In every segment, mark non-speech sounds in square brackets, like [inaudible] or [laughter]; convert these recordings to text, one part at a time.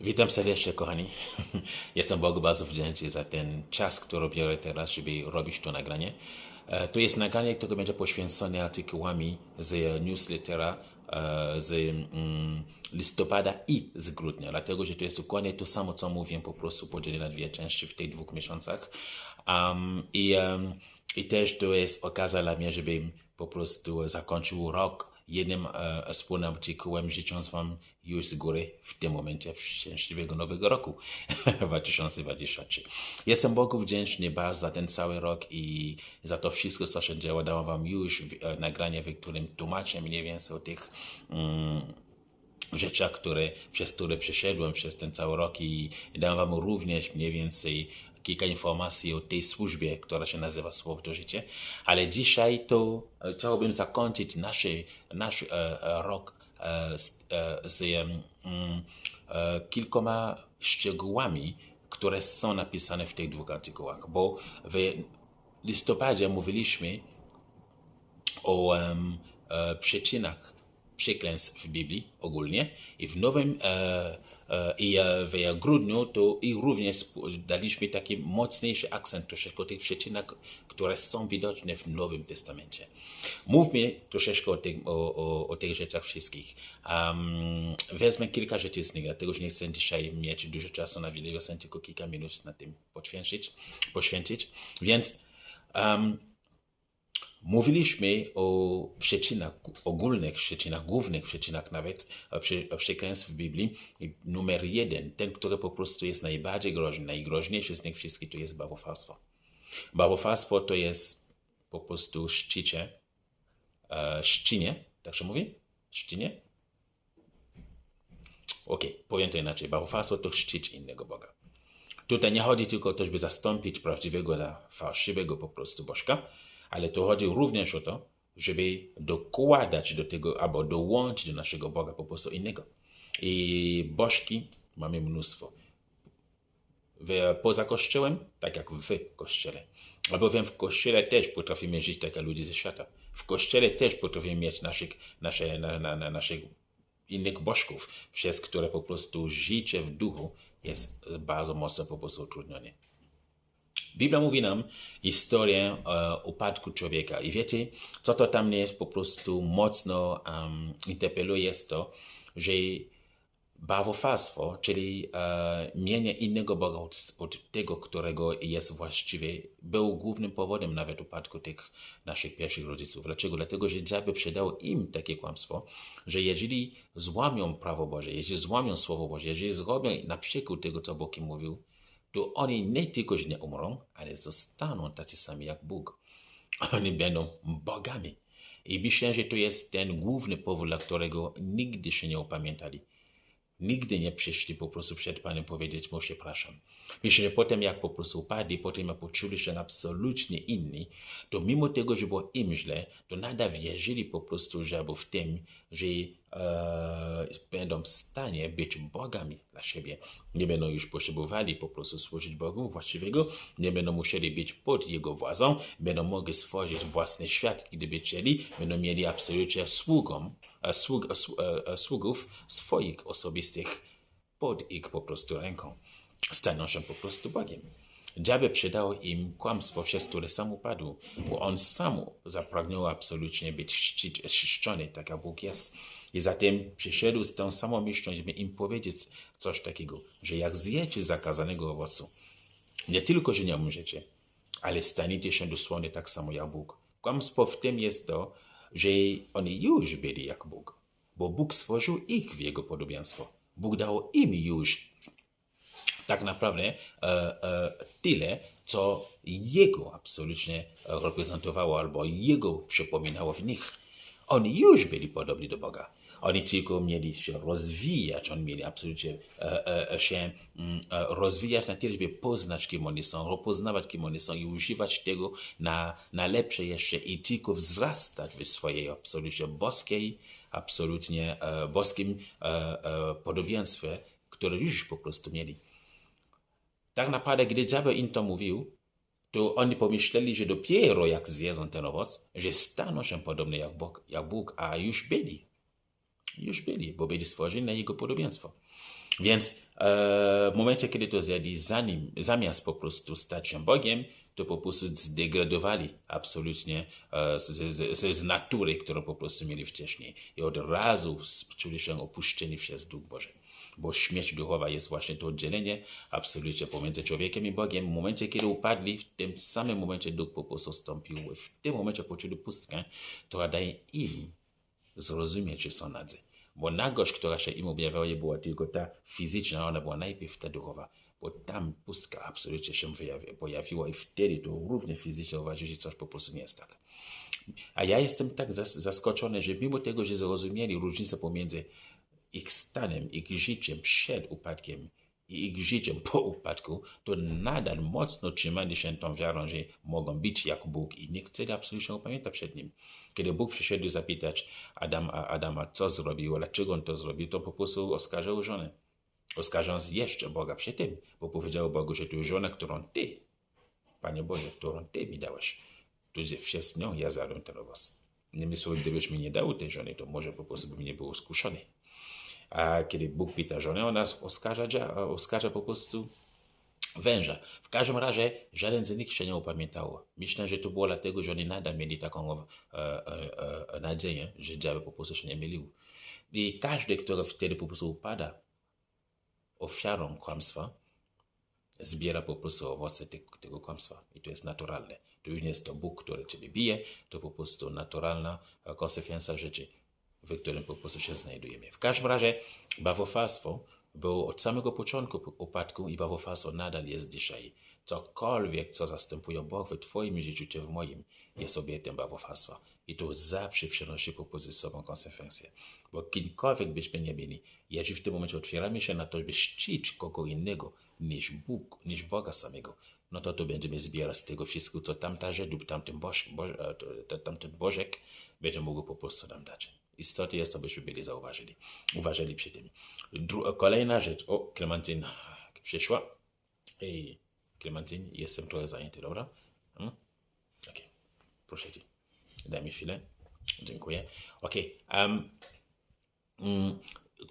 Witam serdecznie, kochani. [laughs] Jestem Bogu bardzo wdzięczny za ten czas, który biorę teraz, żeby robić to nagranie. E, To jest nagranie, które będzie poświęcone artykułami z newslettera e, z mm, listopada i z grudnia, dlatego że to jest dokładnie to samo, co mówiłem, po prostu podzielone na dwie części w tych dwóch miesiącach. Um, i, um, I też to jest okazja dla mnie, żebym po prostu zakończył rok jednym e, wspólnym artykułem, życząc Wam już z góry w tym momencie szczęśliwego nowego roku [laughs] 2023. Jestem Bogu wdzięczny bardzo za ten cały rok i za to wszystko, co się działo. Dałem Wam już e, nagranie, w którym tłumaczę mniej więcej o tych mm, rzeczach, które, przez które przeszedłem przez ten cały rok i dam Wam również mniej więcej kilka informacji o tej służbie, która się nazywa Słowo to Życie. Ale dzisiaj to e, chciałbym zakończyć nasz, nasz e, e, rok z, z e, kilkoma szczegółami, które są napisane w tych dwóch artykułach, bo w listopadzie mówiliśmy o um, przyczynach przekleństw w Biblii ogólnie i w nowym i e, w grudniu to i również daliśmy taki mocniejszy akcent troszeczkę o tych przyczynach, które są widoczne w Nowym Testamencie. Mówmy troszeczkę o tych, o, o, o tych rzeczach wszystkich. Um, wezmę kilka rzeczy z nich, dlatego że nie chcę dzisiaj mieć dużo czasu na wideo, chcę tylko kilka minut na tym poświęcić. poświęcić. Więc um, Mówiliśmy o przyczynach, ogólnych przyczynach, głównych przyczynach nawet przekleństw w Biblii. Numer jeden, ten, który po prostu jest najbardziej groźny, najgroźniejszy z nich wszystkich, to jest bałwochwalstwo. Bałwochwalstwo to jest po prostu szczycie, e, szczynie, tak się mówi? Szczynie? Okej, powiem to inaczej. Bałwochwalstwo to szczyć innego Boga. Tutaj nie chodzi tylko o to, żeby zastąpić prawdziwego dla fałszywego po prostu bożka, ale to chodzi również o to, żeby dokładać do tego, albo dołączyć do naszego Boga po prostu innego. I bożki mamy mnóstwo. Poza kościołem, tak jak w kościele. Albowiem w kościele też potrafimy żyć tak jak ludzie ze świata. W kościele też potrafimy mieć naszych, nasze, na, na, na, naszych innych bożków, przez które po prostu życie w duchu jest bardzo mocno po prostu utrudnione. Biblia mówi nam historię e, upadku człowieka. I wiecie, co to tam jest po prostu mocno um, interpeluje to, że bałwochwalstwo, czyli e, mienie innego Boga od, od tego, którego jest właściwy, był głównym powodem nawet upadku tych naszych pierwszych rodziców. Dlaczego? Dlatego, że diabeł przedał im takie kłamstwo, że jeżeli złamią prawo Boże, jeżeli złamią Słowo Boże, jeżeli zrobią na przykład tego, co Bóg im mówił, to oni nie tylko, że nie umrą, ale zostaną tacy sami jak Bóg. [laughs] Oni będą bogami. I myślę, że to jest ten główny powód, dla którego nigdy się nie upamiętali. Nigdy nie przyszli po prostu przed Panem powiedzieć mu przepraszam. Myślę, że potem jak po prostu upadli, potem jak poczuli się absolutnie inni, to mimo tego, że było im źle, to nadal wierzyli po prostu, że w tym, że e, będą w stanie być bogami dla siebie. Nie będą już potrzebowali po prostu służyć Bogu właściwego, nie będą musieli być pod Jego władzą, będą mogli stworzyć własny świat, gdyby chcieli, będą mieli absolutnie sługą, e, sług, e, słu- sługów swoich osobistych pod ich po prostu ręką. Staną się po prostu Bogiem. Diabeł przydał im kłamstwo, przez które sam upadł, bo on sam zapragnął absolutnie być czczony, tak jak Bóg jest. I zatem przyszedł z tą samą myślą, żeby im powiedzieć coś takiego, że jak zjecie zakazanego owocu, nie tylko, że nie umrzecie, ale staniecie się dosłownie tak samo jak Bóg. Kłamstwo w tym jest to, że oni już byli jak Bóg, bo Bóg stworzył ich w Jego podobieństwo. Bóg dał im już tak naprawdę e, e, tyle, co Jego absolutnie reprezentowało albo Jego przypominało w nich. Oni już byli podobni do Boga. Oni tylko mieli się rozwijać, oni mieli absolutnie e, się mm, rozwijać na tyle, żeby poznać, kim oni są, rozpoznawać, kim oni są i używać tego na, na lepsze jeszcze i tylko wzrastać w swojej absolutnie boskiej, absolutnie boskim podobieństwie, które już po prostu mieli. Tak naprawdę, gdy diabeł im to mówił, to oni pomyśleli, że dopiero jak zjedzą ten owoc, że staną się podobni jak Bóg, jak Bóg, a już byli. Już byli, bo byli stworzeni na Jego podobieństwo. Więc e, w momencie, kiedy to zjadli, zanim, zamiast po prostu stać się Bogiem, to po prostu zdegradowali absolutnie e, z, z, z, z natury, którą po prostu mieli wcześniej. I od razu czuli się opuszczeni przez Duch Boży. Bo śmierć duchowa jest właśnie to oddzielenie absolutnie pomiędzy człowiekiem i Bogiem. W momencie, kiedy upadli, w tym samym momencie Duch po prostu stąpił. W tym momencie poczuli pustkę, która daje im zrozumieć, że są nadzy. Bo nagość, która się im objawiała, nie była tylko ta fizyczna, ona była najpierw ta duchowa. Bo tam pustka absolutnie się pojawiła i wtedy to również fizycznie uważali, że coś po prostu nie jest tak. A ja jestem tak zaskoczony, że mimo tego, że zrozumieli różnicę pomiędzy ich stanem, ich życiem przed upadkiem i ich życiem po upadku, to nadal mocno trzymali się tą wiarą, że mogą być jak Bóg i nie chcieli absolutnie upamiętać przed Nim. Kiedy Bóg przyszedł zapytać Adama, Adama, co zrobił, dlaczego on to zrobił, to po prostu oskarżał żonę. Oskarżając jeszcze Boga przed tym, bo powiedział Bogu, że to żona, którą Ty, Panie Boże, którą Ty mi dałeś, to jest przez nią ja zadam ten owoc. Nie myślę, gdybyś mi nie dał tej żony, to może po prostu bym nie był skuszony. A kiedy Bóg pyta żonę, ona oskarża, oskarża po prostu węża. W każdym razie żaden z nich się nie upamiętał. Myślę, że to było dlatego, że oni nadal mieli taką e, e, e, nadzieję, że diabeł po prostu się nie mylił. I każdy, który wtedy po prostu upada ofiarą kłamstwa, zbiera po prostu owoce tego, tego kłamstwa. I to jest naturalne. To już nie jest to Bóg, który ciebie bije, to po prostu naturalna konsekwencja rzeczy w którym po prostu się znajdujemy. W każdym razie bawofalstwo było od samego początku upadku i bawofalstwo nadal jest dzisiaj. Cokolwiek, co zastępuje Bóg w Twoim życiu czy w moim, jest obiektem bawofalstwa. I to zawsze przynosi po prostu sobą konsekwencje. Bo kimkolwiek byśmy nie byli, jeżeli w tym momencie otwieramy się na to, by czcić kogo innego niż Bóg, niż Boga samego, no to to będziemy zbierać tego wszystkiego, co tamta Żyd lub tamten, boż, boż, tamten Bożek będzie mógł po prostu nam dać istotnie jest, abyśmy byli zauważyli, uważali przy tym. Dru kolejna rzecz, o, Klementyn przyszła. Ej, Klementyn, jestem trochę zajęty, dobra? Hmm? Ok, proszę Cię, daj mi chwilę. Dziękuję. Ok, um, mm,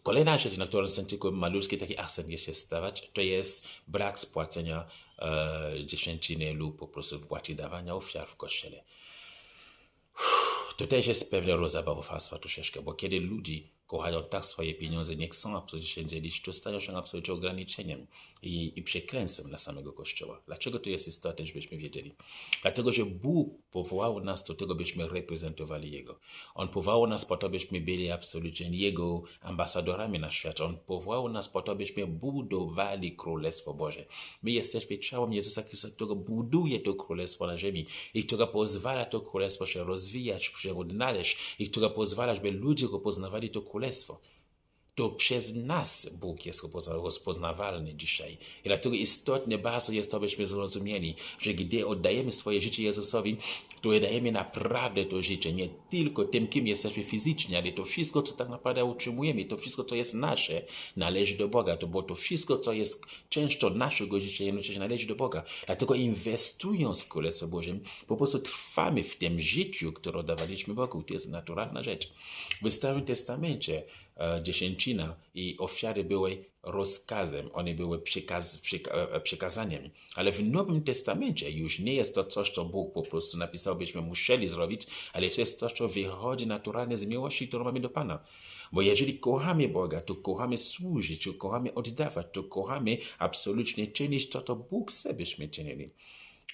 Kolejna rzecz, na którą chcę tylko malutki taki akcent jeszcze stawać, to jest brak spłacenia e, dziesięciny lub po prostu wpłaty dawania ofiar w kościele. To też jest pewne rozabałowstwa troszeczkę, bo kiedy ludzi kochają tak swoje pieniądze, nie chcą absolutnie dzielić, to stają się absolutnie ograniczeniem i, i przekleństwem dla samego Kościoła. Dlaczego to jest istotne, żebyśmy wiedzieli? Dlatego, że Bóg powołał nas do tego, byśmy reprezentowali Jego. On powołał nas po to, byśmy byli absolutnie Jego ambasadorami na świat. On powołał nas po to, byśmy budowali Królestwo Boże. My jesteśmy ciałem Jezusa Chrystusa, którego buduje to Królestwo na ziemi i które pozwala to Królestwo się rozwijać, się odnaleźć i które pozwala, żeby ludzie go poznawali to Królestwo Królestwo. To przez nas Bóg jest rozpoznawalny dzisiaj. I dlatego istotne bardzo jest to, byśmy zrozumieli, że gdy oddajemy swoje życie Jezusowi, to oddajemy naprawdę to życie, nie tylko tym, kim jesteśmy fizycznie, ale to wszystko, co tak naprawdę utrzymujemy, to wszystko, co jest nasze, należy do Boga. To, bo to wszystko, co jest częścią naszego życia, jednocześnie należy do Boga. Dlatego inwestując w Królestwo Bożym, po prostu trwamy w tym życiu, które oddawaliśmy Bogu. To jest naturalna rzecz. W Starym Testamencie dziesięcina i ofiary były rozkazem, one były przekaz, przeka, e, przekazaniem. Ale w Nowym Testamencie już nie jest to coś, co Bóg po prostu napisał, byśmy musieli zrobić, ale to jest coś, co wychodzi naturalnie z miłości, którą mamy do Pana. Bo jeżeli kochamy Boga, to kochamy służyć, to kochamy oddawać, to kochamy absolutnie czynić to, co Bóg chce, byśmy czynili.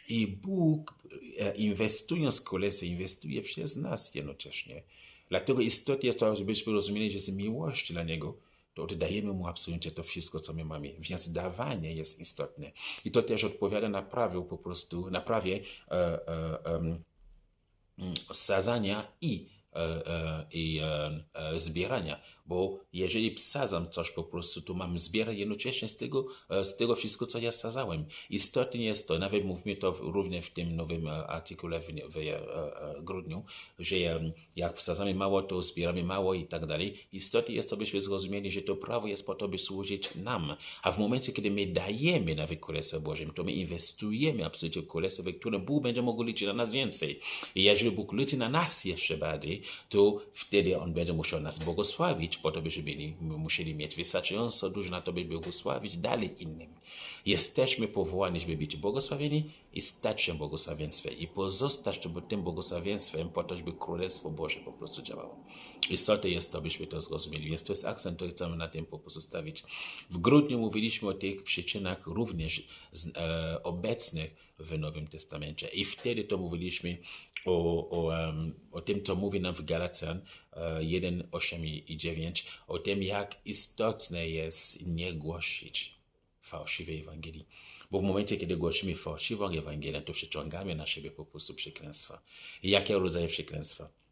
I Bóg, e, inwestując kolesy, inwestuje przez nas jednocześnie. Dlatego istotnie jest to, żebyśmy rozumieli, że z miłości dla Niego to oddajemy Mu absolutnie to wszystko, co my mamy. Więc dawanie jest istotne. I to też odpowiada na prawie po prostu, na prawie e, e, e, sadzania i i e, zbierania, bo jeżeli sadzam coś po prostu, to mam zbierać jednocześnie z tego, z tego wszystko, co ja sadzałem. Istotnie jest to, nawet mówimy to również w tym nowym artykule w, w, grudniu, że jak wsadzamy mało, to zbieramy mało i tak dalej. Istotnie jest to, byśmy zrozumieli, że to prawo jest po to, by służyć nam. A w momencie, kiedy my dajemy na Królestwo Bożym, to my inwestujemy absolutnie w Królestwo, w którym Bóg będzie mógł liczyć na nas więcej. I jeżeli Bóg liczy na nas jeszcze bardziej, to wtedy On będzie musiał nas błogosławić, po to, byśmy byli, musieli mieć wystarczająco dużo na to, by błogosławić dalej innym. Jesteśmy powołani, żeby być błogosławieni i stać się błogosławieństwem i pozostać tym błogosławieństwem po to, żeby Królestwo Boże po prostu działało. Istotne jest to, byśmy to zrozumieli, więc to jest akcent, który chcemy na tym. W grudniu mówiliśmy o tych przyczynach również e, obecnych w Nowym Testamencie i wtedy to mówiliśmy o, o, o tym, co mówi nam w Galacjan uh, 1, 8 i 9, o tym, jak istotne jest nie głosić fałszywej Ewangelii. Bo w momencie, kiedy głosimy fałszywą Ewangelię, to przyciągamy na siebie po prostu przekleństwa. Jakie rodzaje przekleństwa?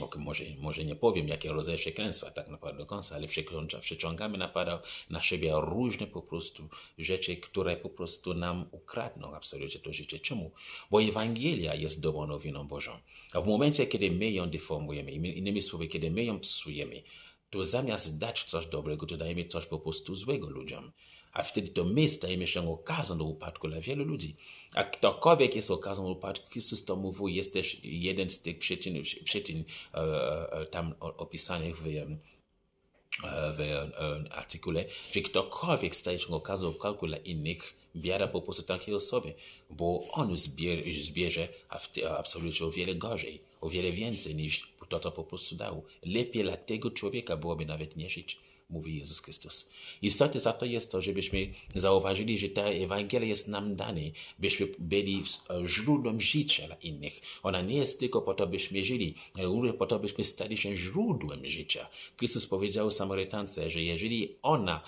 Okay, może, może nie powiem, jakie rodzaje przekleństwa tak naprawdę do końca, ale przyciągamy naprawdę na siebie różne po prostu rzeczy, które po prostu nam ukradną absolutnie to życie. Czemu? Bo Ewangelia jest dobrą nowiną Bożą. A w momencie, kiedy my ją deformujemy, innymi słowy, kiedy my ją psujemy, to zamiast dać coś dobrego, to dajemy coś po prostu złego ludziom. A wtedy to my stajemy się okazją do upadku dla wielu ludzi. A ktokolwiek jest okazją do upadku, Chrystus to mówił, jest też jeden z tych przyczyn, przyczyn uh, tam opisanych w, w artykule, że ktokolwiek staje się okazją do upadku dla innych, biera po prostu takiej osoby, bo on zbierze, zbierze absolutnie o wiele gorzej, o wiele więcej niż to, co po prostu dał. Lepiej dla tego człowieka byłoby nawet nie żyć mówi Jezus Chrystus. Istotne za to jest to, żebyśmy zauważyli, że ta Ewangelia jest nam dana, byśmy byli źródłem życia dla innych. Ona nie jest tylko po to, byśmy żyli, ale również po to, byśmy stali się źródłem życia. Chrystus powiedział Samarytance, że jeżeli ona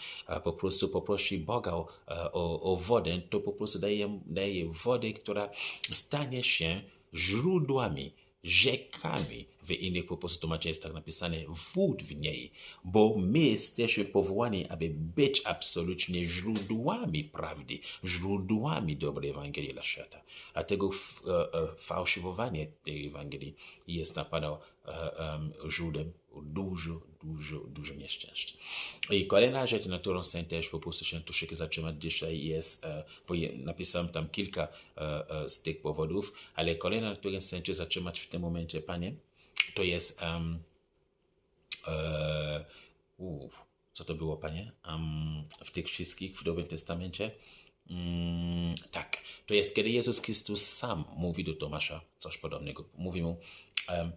po prostu poprosi Boga o, o, o wodę, to po prostu daje, daje wodę, która stanie się źródłami rzekami. W innych po prostu tłumaczeniach jest tak napisane wód w niej, bo my jesteśmy powołani, aby być absolutnie źródłami prawdy, źródłami dobrej Ewangelii dla świata. Dlatego fałszywowanie tej Ewangelii jest napadał źródłem dużo, dużo, dużo nieszczęścia. I kolejna rzecz, na którą chcę też po prostu się troszeczkę zatrzymać dzisiaj jest, bo napisałem tam kilka z tych powodów, ale kolejna, na którą się zatrzymać w tym momencie, Panie, to jest um, uh, co to było, Panie, um, w tych wszystkich w Nowym Testamencie, Mm, tak, to jest kiedy Jezus Chrystus sam mówi do Tomasza coś podobnego. Mówi mu, um,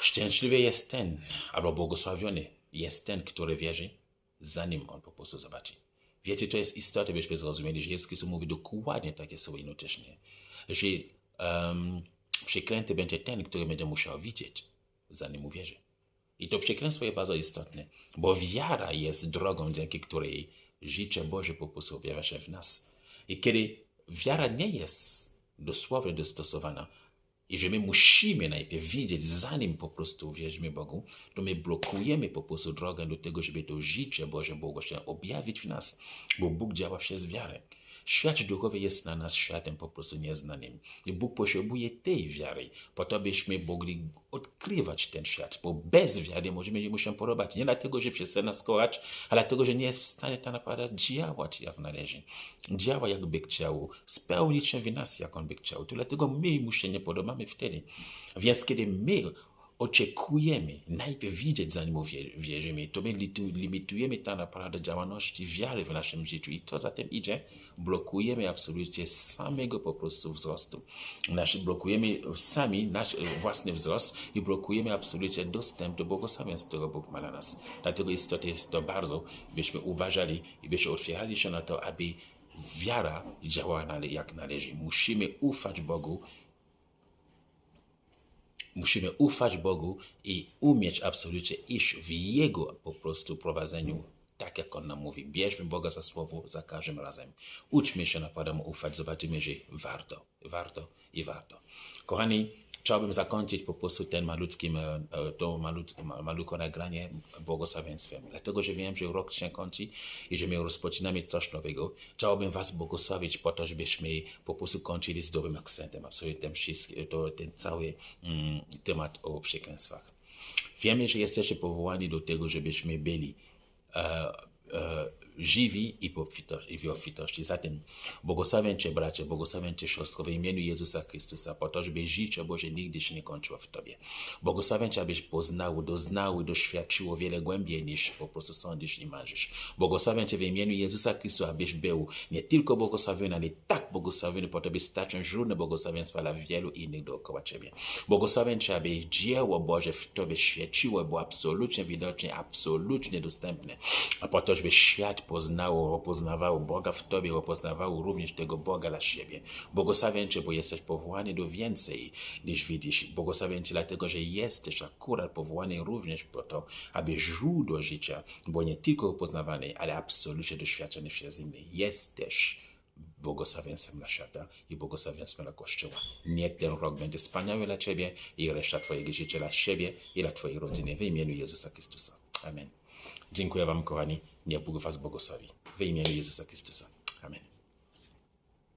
Szczęśliwy jest ten, albo błogosławiony jest ten, który wierzy, zanim on po prostu zobaczy. Wiecie, to jest istotne, byśmy zrozumieli, że Jezus Chrystus mówi dokładnie takie słowa jednocześnie. Że um, przeklęty będzie ten, który będzie musiał widzieć, zanim uwierzy. I to przekleństwo jest bardzo istotne, bo wiara jest drogą, dzięki której życie Boże po prostu objawia się w nas. I kiedy wiara nie jest dosłownie dostosowana i że my musimy najpierw widzieć, zanim po prostu uwierzymy Bogu, to my blokujemy po prostu drogę do tego, żeby to życie Boże Bogu się objawić w nas, bo Bóg działa przez wiarę. Świat duchowy jest na nas światem po prostu nieznanym. I Bóg potrzebuje tej wiary, po to byśmy mogli odkrywać ten świat, bo bez wiary możemy mu się podobać. Nie dlatego, że przestanie nas kochać, ale dlatego, że nie jest w stanie tak naprawdę działać jak należy. Działa jakby chciał, spełnić się w nas, jak on by chciał. To dlatego my mu się nie podobamy wtedy. Więc kiedy my oczekujemy najpierw widzieć, zanim wierzymy, to my limitujemy tak naprawdę działalności wiary w naszym życiu i to za tym idzie, blokujemy absolutnie samego po prostu wzrostu. Nasz, blokujemy sami nasz własny wzrost i blokujemy absolutnie dostęp do błogosławieństwa, którego Bóg ma dla nas. Dlatego istotnie jest to bardzo, byśmy uważali i byśmy otwierali się na to, aby wiara działała jak należy. Musimy ufać Bogu Musimy ufać Bogu i umieć absolutnie iść w Jego po prostu prowadzeniu, tak jak On nam mówi. Bierzmy Boga za słowo za każdym razem. Uczmy się naprawdę Mu ufać, zobaczymy, że warto, warto i warto. Kochani, chciałbym zakończyć po prostu ten malutkim, e, e, to malutkie, malutkie nagranie błogosławieństwem. Dlatego, że wiem, że rok się kończy i że my rozpoczynamy coś nowego. Chciałbym Was błogosławić po to, żebyśmy po prostu kończyli z dobrym akcentem. Absolutnie ten, wszystki, to, ten cały mm, temat o przekleństwach. Wiemy, że jesteście powołani do tego, żebyśmy byli e, e, żywi i w obfito- i obfitości. Zatem błogosławię Cię, bracie, błogosławię Cię, siostro, w imieniu Jezusa Chrystusa, po to, żeby życie Boże nigdy się nie kończyło w Tobie. Błogosławię Cię, abyś poznał, doznał i doświadczyło wiele głębiej niż po prostu sądzisz i marzysz. Błogosławię Cię w imieniu Jezusa Chrystusa, abyś był nie tylko błogosławiony, ale tak błogosławiony, po to, by stać źródłem błogosławieństwa dla wielu innych dookoła Ciebie. Błogosławię Cię, aby dzieło Boże w Tobie świeciło, było absolutnie widoczne, absolutnie dostępne, a po to, żeby świat poznał, poznawał Boga w Tobie, poznawał również tego Boga dla siebie. Błogosławię Cię, bo jesteś powołany do więcej niż widzisz. Błogosławię dlatego, że jesteś akurat powołany również po to, aby źródło życia było nie tylko poznawane, ale absolutnie doświadczone przez innych. Jesteś błogosławieństwem dla świata i błogosławieństwem dla Kościoła. Niech ten rok będzie wspaniały dla Ciebie i reszta Twojego życia dla siebie i dla Twojej rodziny w imieniu Jezusa Chrystusa. Amen. Dziękuję Wam, kochani. Niech Bóg Was błogosławi. W imieniu Jezusa Chrystusa.